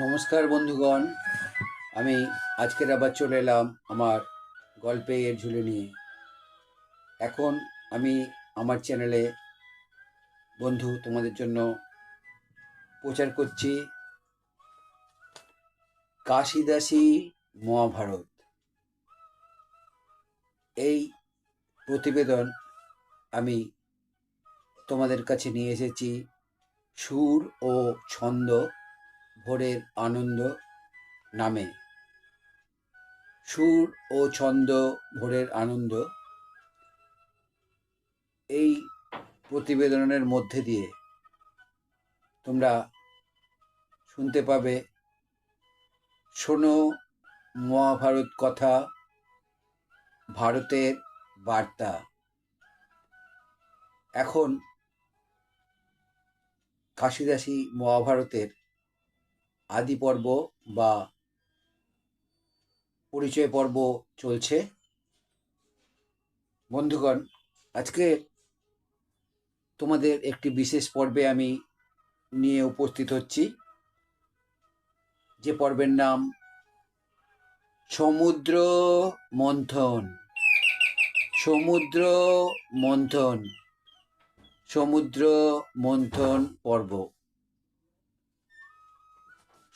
নমস্কার বন্ধুগণ। আমি আজকের আবার চলে এলাম আমার গল্পের ঝুলে নিয়ে। এখন আমি আমার চ্যানেলে বন্ধু তোমাদের জন্য প্রচার করছি কাশিদাসী মহাভারত। এই প্রতিবেদন আমি তোমাদের কাছে নিয়ে এসেছি। সুর ও ছন্দ ভোরের আনন্দ নামে। সুর ও ছন্দ ভোরের আনন্দ। এই প্রতিবেদনের মধ্যে দিয়ে তোমরা শুনতে পাবে, শোনো মহাভারত কথা, ভারতের বার্তা। এখন কাশিদাসী মহাভারতের আদি পর্ব বা পরিচয় পর্ব চলছে। বন্ধুগণ, আজকে তোমাদের একটি বিশেষ পর্বে আমি নিয়ে উপস্থিত হচ্ছি। যে পর্বের নাম সমুদ্র মন্থন। সমুদ্র মন্থন। সমুদ্র মন্থন পর্ব।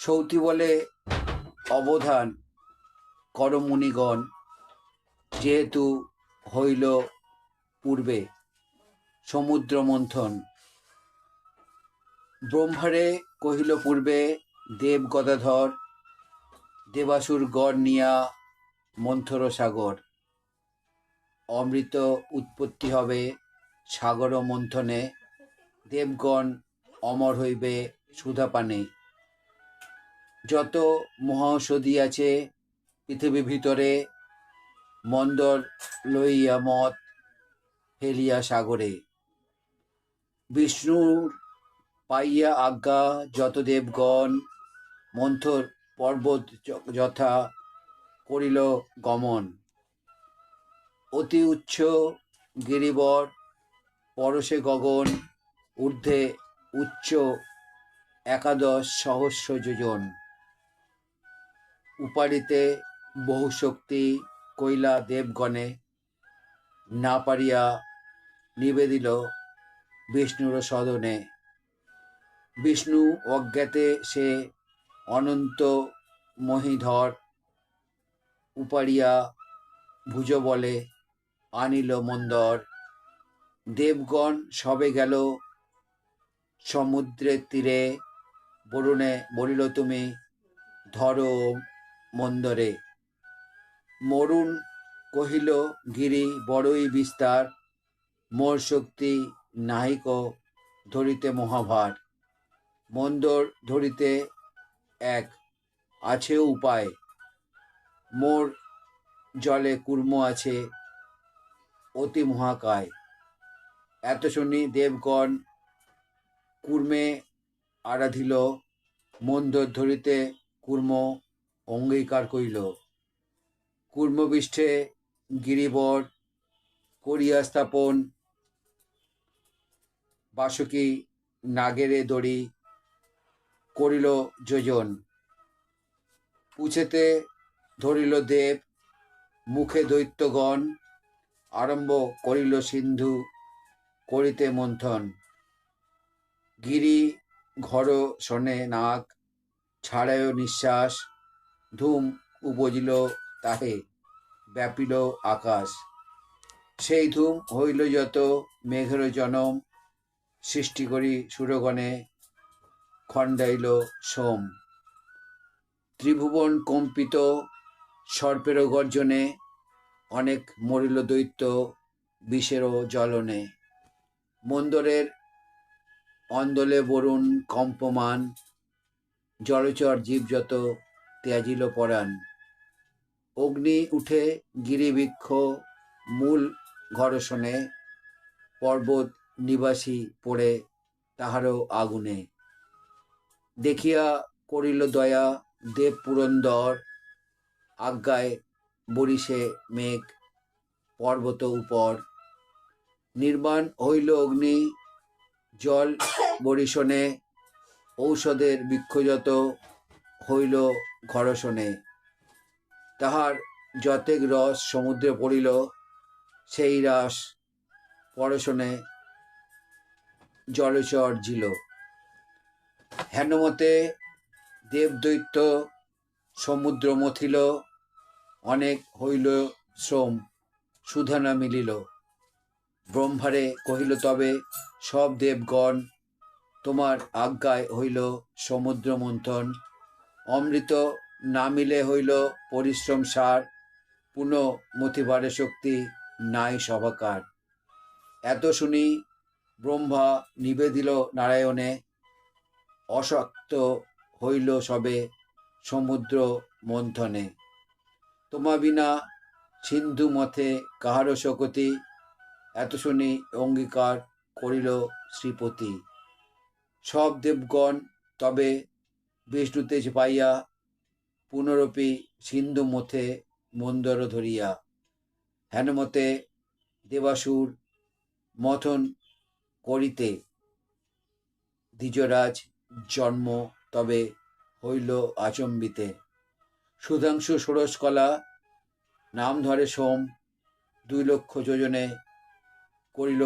সৌতি বলে অবধান, করমুনিগণ, যেহেতু হইল পূর্বে সমুদ্র মন্থন ব্রহ্মারে কহিল পূর্বে দেব গদাধর, দেবাসুর গড় নিয়া মন্থর সাগর। অমৃত উৎপত্তি হবে সাগর মন্থনে দেবগণ অমর হইবে সুধাপানে। যত মহাঔষধি আছে পৃথিবীর ভিতরে, মন্দর লইয়া মত ফেলিয়া সাগরে। বিষ্ণুর পাইয়া আজ্ঞা যত দেবগণ, মন্থর পর্বত যথা করিল গমন। অতি উচ্চ গিরিবর, পরশে গগন, ঊর্ধ্বে উচ্চ একাদশ সহস্র যোজন। উপাড়িতে বহু শক্তি কৈলা দেবগণে না পারিয়া নিবেদিল বিষ্ণুর সদনে। বিষ্ণু অজ্ঞাতে সে অনন্ত মহিধর উপারিয়া ভুজ বলে আনিল মন্দর। দেবগণ সবে গেল সমুদ্রের তীরে, বরুণে বলিল, তুমি ধরো মন্দরে। মরুণ কহিল, গিরি, বড়ই বিস্তার। মোর শক্তি নাহিক ধরিতে মহাভার। মন্দর ধরিতে এক আছে উপায়। মোর জলে কুর্ম আছে অতি মহাকায়। এত শুনি দেবগণ কুর্মে আরাধিল। মন্দর ধরিতে কুর্ম অঙ্গীকার করিল কুর্মবিষ্ঠে গিরিবর করিয়া স্থাপন, বাসুকি নাগেরে দড়ি করিল যোজন। পুছেতে ধরিল দেব, মুখে দৈত্যগণ আরম্ভ করিল সিন্ধু করিতে মন্থন। গিরি ঘর শনে নাক ছাড়ায় নিঃশ্বাস ধূম উপজিল তাহে, ব্যাপিল আকাশ। সেই ধূম হইল যত মেঘের জনম সৃষ্টি করি সুরগণে, খণ্ডাইল সোম। ত্রিভুবন কম্পিত সর্পের গর্জনে, অনেক মরিল দৈত্য বিষেরও জ্বলনে। মন্দরের অন্দলে বরুণ কম্পমান, জলচর জীব যত ত্যাজিল পরাণ। অগ্নি উঠে গিরিবৃক্ষ মূল ঘর্ষণে পর্বত নিবাসী পড়ে তাহারও আগুনে। দেখিয়া করিল দয়া দেব পুরন্দর, আজ্ঞায় বরিশে মেঘ পর্বত উপর। নির্বাণ হইল অগ্নি, জল বরিশনে ঔষধের বৃক্ষযত হইল ঘরশনে তাহার যতেক রস সমুদ্রে পড়িল, সেই রস পরশনে জলচর জিল। হেনমতে দেবদৈত্য সমুদ্র মথিল, অনেক হইল শ্রম, সুধানা মিলিল। ব্রহ্মারে কহিল, তবে সব দেবগণ তোমার আজ্ঞায় হইল সমুদ্র মন্থন অমৃত না মিলে হইল পরিশ্রম সার, পুনঃ মতিবারে শক্তি নাই সভাকার। এত শুনি ব্রহ্মা নিবেদিল নারায়ণে, অশক্ত হইল সবে সমুদ্র মন্থনে। তোমা বিনা সিন্ধু মথে কাহারও শকতি, এত শুনি অঙ্গীকার করিল শ্রীপতি। সব দেবগণ তবে বিষ্ণুতেজ পাইয়া পুনরপি সিন্ধু মথে মন্দর ধরিয়া। হেনমতে দেবাসুর মথন করিতে দ্বিজরাজ জন্ম তবে হইল আচম্বিতে। সুধাংশু ষোড়শকলা নাম ধরে সোম, দুই লক্ষ যোজনে করিল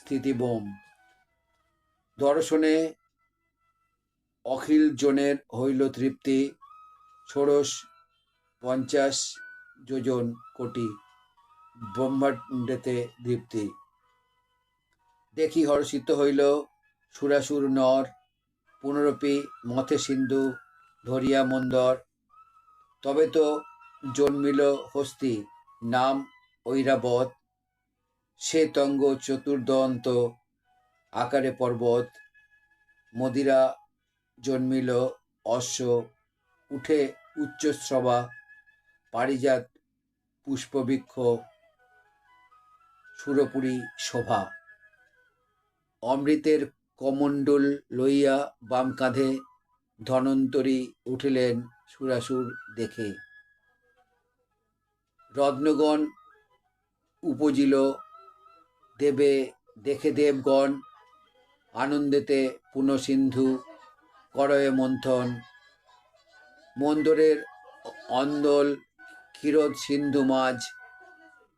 স্থিতি বোম দর্শনে অখিল জনের হইল তৃপ্তি, ষোড়শ, পঞ্চাশ যোজন কোটি, ব্রহ্মাণ্ডেতে দীপ্তি। দেখি হর্ষিত হইল সুরাসুর নর, পুনরপি মথে সিন্ধু, ধরিয়া মন্দর। তবে তো জন্মিল হস্তি, নাম ঐরাবত। সে তঙ্গ চতুর্দন্ত, আকারে পর্বত, মদিরা জন্মিল অশ্ব, উঠে উচ্চশ্রবা পারিজাত, পুষ্পবৃক্ষ, সুরপুরী শোভা। অমৃতের কমণ্ডল লইয়া বাম কাঁধে ধনন্তরী উঠিলেন সুরাসুর দেখে। রত্নগণ উপজিল, দেবে, দেখে দেবগণ, আনন্দেতে পুনঃসিন্ধু করয়ে মন্থন। মন্দরের অন্দল ক্ষীরোদ সিন্ধু মাঝ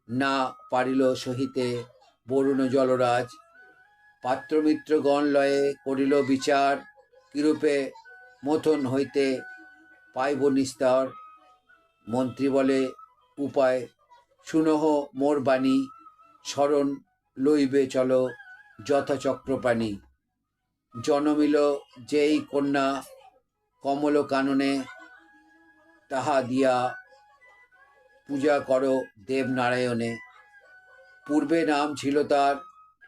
না পারিল সহিতে বরুণ জলরাজ। পাত্রমিত্রগণ লয়ে করিল বিচার, কিরূপে মথন হইতে পাইব নিস্তার। মন্ত্রী বলে, উপায়, শুনহ মোর বাণী, স্মরণ লইবে চলো যথাচক্রপাণী জনমিল যেই কন্যা কমল কাননে তাহা দিয়া পূজা করো দেবনারায়ণে। পূর্বে নাম ছিল তার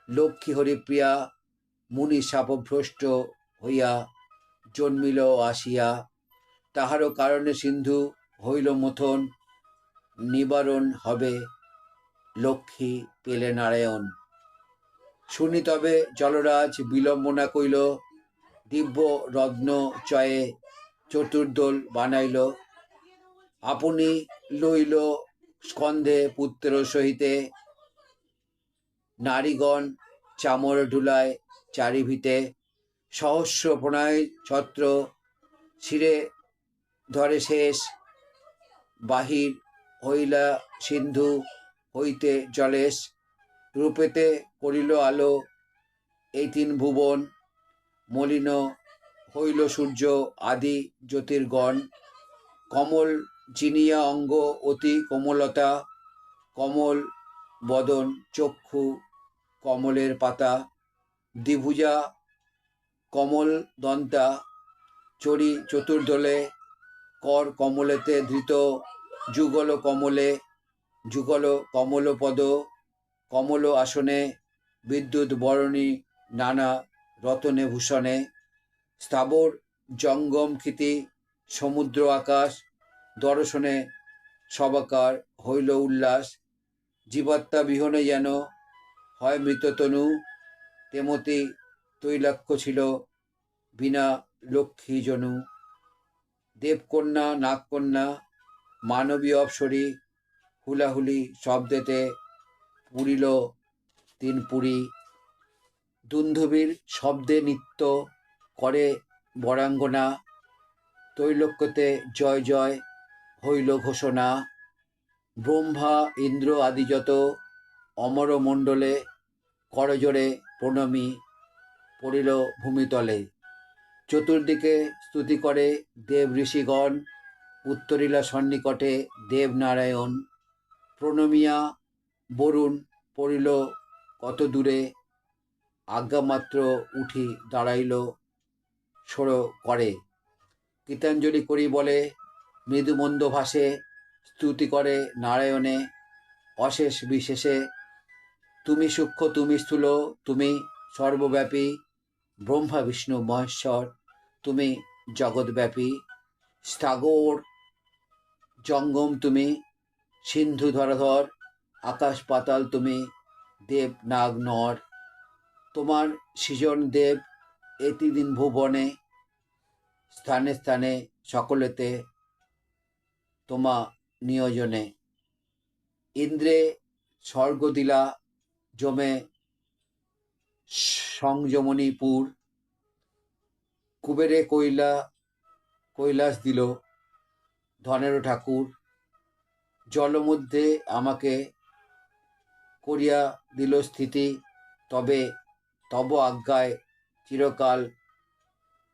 লক্ষ্মী হরিপ্রিয়া, মুনি শাপভ্রষ্ট হইয়া জন্মিল আসিয়া। তাহারও কারণে সিন্ধু হইল মথন, নিবারণ হবে লক্ষ্মী পেলে নারায়ণ শুনি তবে জলরাজ বিলম্বনা কইল, দিব্য রত্ন চয়ে চতুর্দোল বানাইল। আপনি লইল স্কন্ধে পুত্র সহিতে, নারীগণ চামর ঢুলায় চারিভিতে। সহস্র প্রণয় ছত্র শিরে ধরে শেষ। বাহির হইলা সিন্ধু হইতে জলেশ। রূপেতে করিল আলো, এই তিন ভুবন, মলিন হইল সূর্য আদি জ্যোতির্গণ। কমল চিনিয়া অঙ্গ অতি কোমলতা, কমল বদন চক্ষু কমলের পাতা, দ্বিভুজা কমল দন্তা, চড়ি চতুর্দলে কর কমলেতে ধৃত, যুগল কমলে, যুগল কমলপদ কমল আসনে, বিদ্যুৎ বরণী, নানা রতনে ভূষণে, স্থাবর জঙ্গম ক্ষিতি সমুদ্র আকাশ, দর্শনে সবাকার হইল উল্লাস, জীবাত্মা বিহনে যেন হয় মৃততনু, তেমতি তৈলাক্ষ ছিল বিনা লক্ষ্মী জনু। দেবকন্যা, নাগকন্যা মানবী অপসরী, হুলাহুলি শব্দেতে পুরিল তিন পুরী। দুন্ধবীর শব্দে নৃত্য করে বরাঙ্গনা। তৈলক্যতে জয় জয় হইল ঘোষণা। ব্রহ্মা, ইন্দ্র আদি যত অমর মণ্ডলে করজোড়ে প্রণমী পড়িল ভূমিতলে। চতুর্দিকে স্তুতি করে দেব ঋষিগণ, উত্তরিলা সন্নিকটে দেবনারায়ণ প্রণমিয়া বরুণ পড়িল কত দূরে। আজ্ঞামাত্র উঠি দাঁড়াইল সড়ো করে। গীতাঞ্জলি করি বলে মৃদুমন্দ ভাষে স্তুতি করে নারায়ণে, অশেষ বিশেষে, তুমি সূক্ষ্ম, তুমি স্থূল, তুমি সর্বব্যাপী, ব্রহ্মা, বিষ্ণু, মহেশ্বর, তুমি জগৎব্যাপী স্থাগর জঙ্গম, তুমি সিন্ধু, ধরাধর আকাশ পাতাল তুমি, দেব নাগ নর, তোমার সৃজন দেব এতিদিন ভুবনে, স্থানে স্থানে সকলেতে তোমা নিয়োজনে। ইন্দ্রে স্বর্গ দিলা জমে সংযমনীপুর কুবেরে কৈলা, কৈলাস দিল ধনেরও ঠাকুর, জলমধ্যে আমাকে করিয়া দিল স্থিতি, তবে তব আজ্ঞায় চিরকাল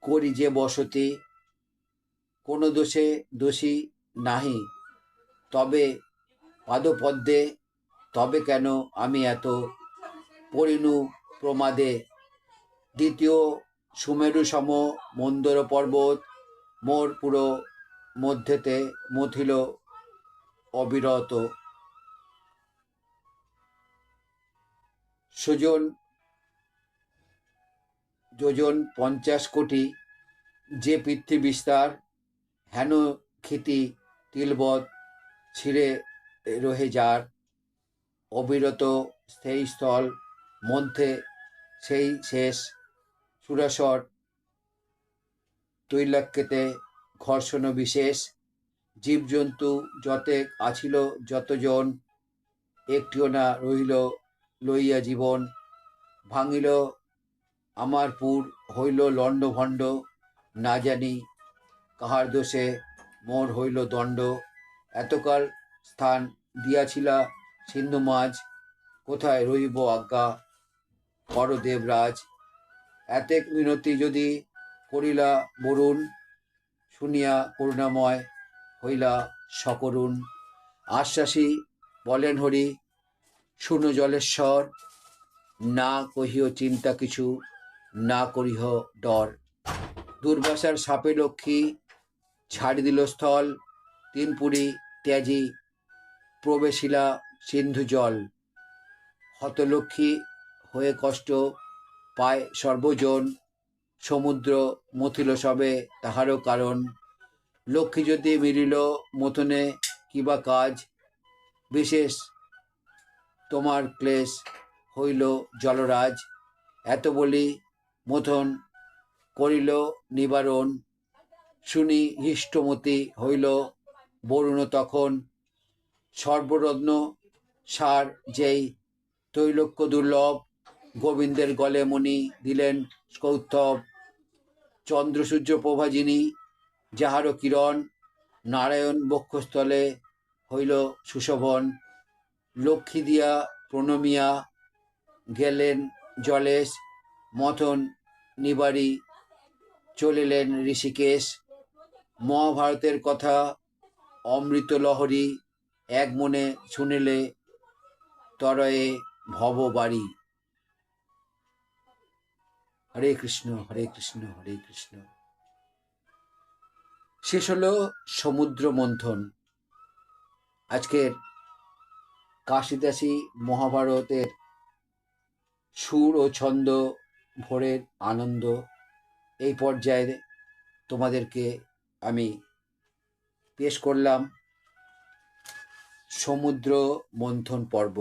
করি যে বসতি, কোনো দোষে দোষী নাহি। তবে পাদপদ্মে, তবে কেন আমি এত পরিণু প্রমাদে? দ্বিতীয় সুমেরু সম মন্দর পর্বত মোর পুরো মধ্যেতে মথিল অবিরত। সুজন, যোজন পঞ্চাশ কোটি, যে পৃথ্বী বিস্তার, হেন ক্ষিতি, তিলবৎ, ছিঁড়ে রহে যার, অবিরত সেই স্থল মধ্যে সেই শেষ, সুরাসর তৈলাক্যেতে ঘর্ষণ বিশেষ, জীবজন্তু যতেক আছিল যতজন, একটিও না রহিল লইয়া জীবন, ভাঙিল আমার পুর হইল লণ্ডভণ্ড, না জানি কাহার দোষে মোর হইল দণ্ড। এতকাল স্থান দিয়াছিলা সিন্ধু মাঝ, কোথায় রহিব আজ্ঞা? কর দেবরাজ, এতেক মিনতি যদি করিলা বরুণ, শুনিয়া করুণাময় হইলা সকরুণ। আশ্বাসী বলেন হরি শুনো জলেশ্বর না কহিও চিন্তা কিছু, না করিহ ডর। দুর্বাসার সাপে লক্ষ্মী ছাড়ি দিল স্থল তিনপুরি ত্যাজি প্রবেশিলা সিন্ধু জল। হতলক্ষ্মী হয়ে কষ্ট পায় সর্বজন, সমুদ্র মথিল সবে তাহারও কারণ। লক্ষ্মী যদি মিলিল মতনে কিবা কাজ, বিশেষ তোমার ক্লেশ হইল জলরাজ, এত বলি মথন করিল নিবারণ। শুনি হিষ্টমতি হইল বরুণ তখন, সর্বরত্ন সার যেই তৈলক্য দুর্লভ গোবিন্দের গলে মণি দিলেন কৌস্তব চন্দ্রসূর্য প্রভাজিনী যাহারও কিরণ, নারায়ণ বক্ষস্থলে হইল সুশোভন। লক্ষ্মী দিয়া, প্রণমিয়া, গেলেন জলেশ মথন নিবারি চলিলেন ঋষিকেশ। মহাভারতের কথা অমৃত লহরী এক মনে শুনিলে তরয়ে ভব বাড়ি। হরে কৃষ্ণ হরে কৃষ্ণ হরে কৃষ্ণ। শেষ হলো সমুদ্র মন্থন। আজকের কাশিদাসী মহাভারতের সুর ও ছন্দ ভোরের আনন্দ, এই পর্যায়ে তোমাদেরকে আমি পেশ করলাম সমুদ্র মন্থন পর্ব।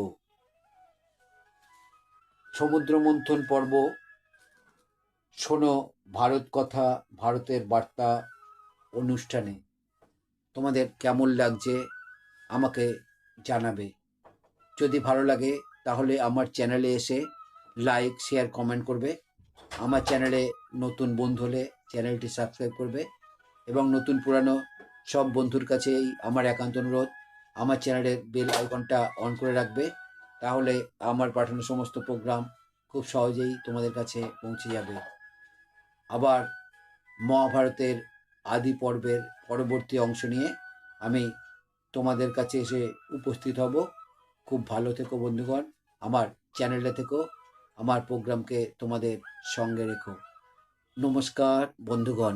সমুদ্র মন্থন পর্ব, শোনো ভারত কথা, ভারতের বার্তা অনুষ্ঠানে। তোমাদের কেমন লাগছে আমাকে জানাবে। যদি ভালো লাগে, তাহলে আমার চ্যানেলে এসে লাইক শেয়ার কমেন্ট করবে। আমার চ্যানেলে নতুন বন্ধু হলে চ্যানেলটি সাবস্ক্রাইব করবে এবং নতুন পুরানো সব বন্ধুর কাছেই আমার একান্ত অনুরোধ, আমার চ্যানেলের বেল আইকনটা অন করে রাখবে। তাহলে আমার পাঠানো সমস্ত প্রোগ্রাম খুব সহজেই তোমাদের কাছে পৌঁছে যাবে। আবার মহাভারতের আদি পর্বের পরবর্তী অংশ নিয়ে আমি তোমাদের কাছে এসে উপস্থিত হব। খুব ভালো থেকো বন্ধুগণ আমার চ্যানেলে থেকো আমার প্রোগ্রামকে তোমাদের সঙ্গে রেখো। নমস্কার বন্ধুগণ।